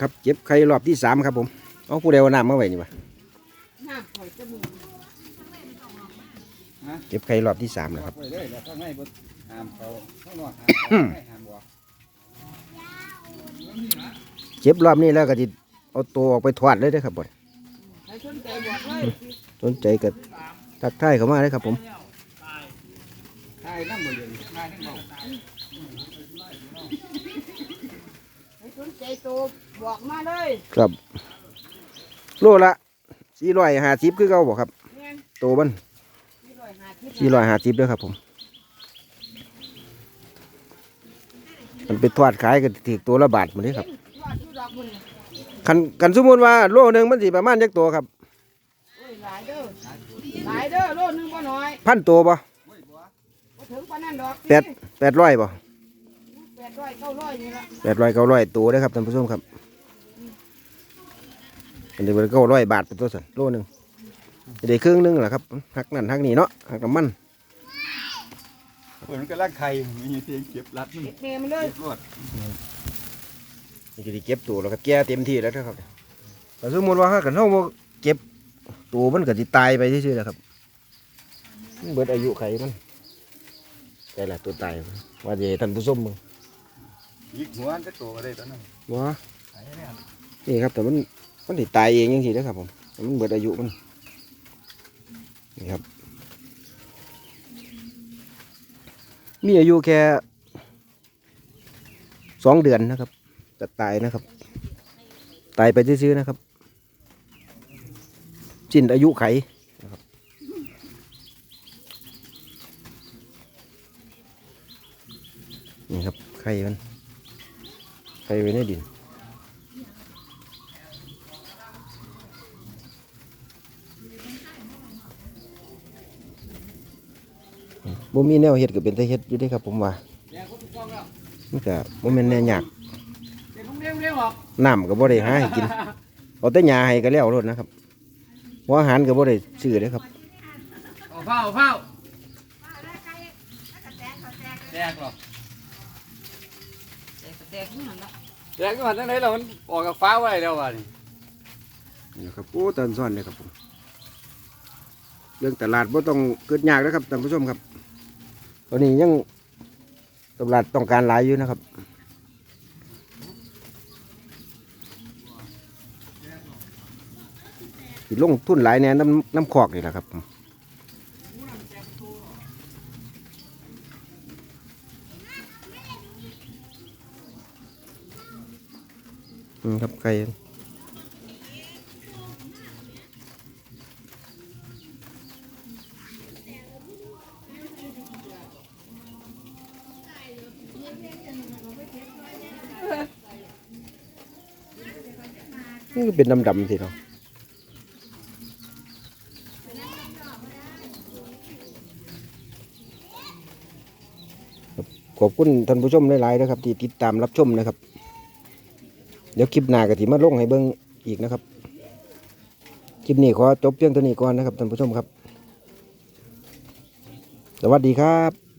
ครับเก็บไข่รอบที่สามครับผมเอาผู้ใดเอาน้ำมาไว้นี่วะน้ำข่อยจะมีเก็บไข่รอบที่สามแล้วครับไปเลยแล้วข้างในบดหามเขาข้างนอกหามเขาข้างในหามบ่เก็บรอบนี้แล้วก็จะเอาตัวออกไปทอดเลยเด้อครับบ่ใครสนใจบอกเลยสนใจก็ทักทายเข้ามาเลยครับผม สนใจตัวบอกมาเลยครับ โลละสี่ร้อยห้าสิบคือเก่าบ่ครับ แม่นตัวมันสี่ร้อยห้าสิบสี่ร้อยห้าสิบเด้อครับผม มันไปทอดขายก็ถือตัวละบาทหมดเลยครับทอดอยู่ดอกบุญคันคันสมมติว่าโลหนึ่งมันสิประมาณจักตัวครับ โอ้ยหลายเด้อหลายเด้อโลนึงบ่น้อยพันตัวบ่บ่ถึงปานนั้นดอกแปดแปดร้อยบ่ แปดร้อยเก้าร้อยนี่ละแปดร้อยเก้าร้อยตัวเด้อครับท่านผู้ชมครับ อันนี้มันเก้าร้อยบาทเป็นตัวสันโลหนึ่งได้ครึ่งหนึงแหละครับหักนั่นหักนี่เนาะหักน้ำมันเปิดมันก็ลักไข่มีเสียงเก็บรัดมันเก็บแม่มันเลยเก็บรวดนี่ก็ได้เก็บตัวแล้วครับแก่เต็มที่แล้วนะครับแต่สมมติว่าถ้าเกิดเราบ่เก็บตัวมันก็สิตายไปซื่อๆแหละครับมันเบิดอายุไขมันแต่ละตัวตายว่าจะให้ท่านผู้ชมมึง ยิกหัวมันจะโตก็ได้ตอนนั้นว่าไอ้เนี่ยนี่ครับแต่มันมันสิตายเองยังสินะครับผมมันเบิดอายุมันนี่ครับ มีอายุแค่สองเดือนนะครับจะตายนะครับ ตายไปซื่อๆนะครับสิ้นอายุไขนะครับนี่ครับไข่มัน ไข่ไว้ในดิน บ่มีแนวเฮ็ดก็เป็นแต่เฮ็ดอยู่เด้ครับผมว่าแดงก็ถูกต้องแล้วมันก็บ่แม่นแนวยากเดี๋ยวผมเลี้ยงเลี้ยงออกน้ำก็บ่ได้หาให้กิน เอาแต่หญ้าให้ก็แล้วโลดนะครับหัวอาหารก็บ่ได้ซื้อเด้ครับเอาเฝ้าเอาเฝ้าแดงหรอ แตกก็แตกนี่หั่นละแดงก็มาตั้งไหนเรามันออกกับฟ้าไว้แล้วว่ะนี่นี่นะครับโอ้ตันซ่อนเลยครับผมเรื่องตลาดบ่ต้องเกิดยากนะครับท่านผู้ชมครับ ตอนนี้ยังตลาดต้องการหลายอยู่นะครับสิลงทุนหลายแน่น้ำน้ำคอกนี่แหละครับ ครับไก่นี่ก็เป็นดำๆสิเนาะครับขอบคุณท่านผู้ชมหลายๆนะครับ ที่ติดตามรับชมนะครับ เดี๋ยวคลิปหน้าก็ถี่มาลงให้เบิ้งอีกนะครับ คลิปนี้ขอจบเพียงเท่านี้ก่อนนะครับท่านผู้ชมครับ สวัสดีครับ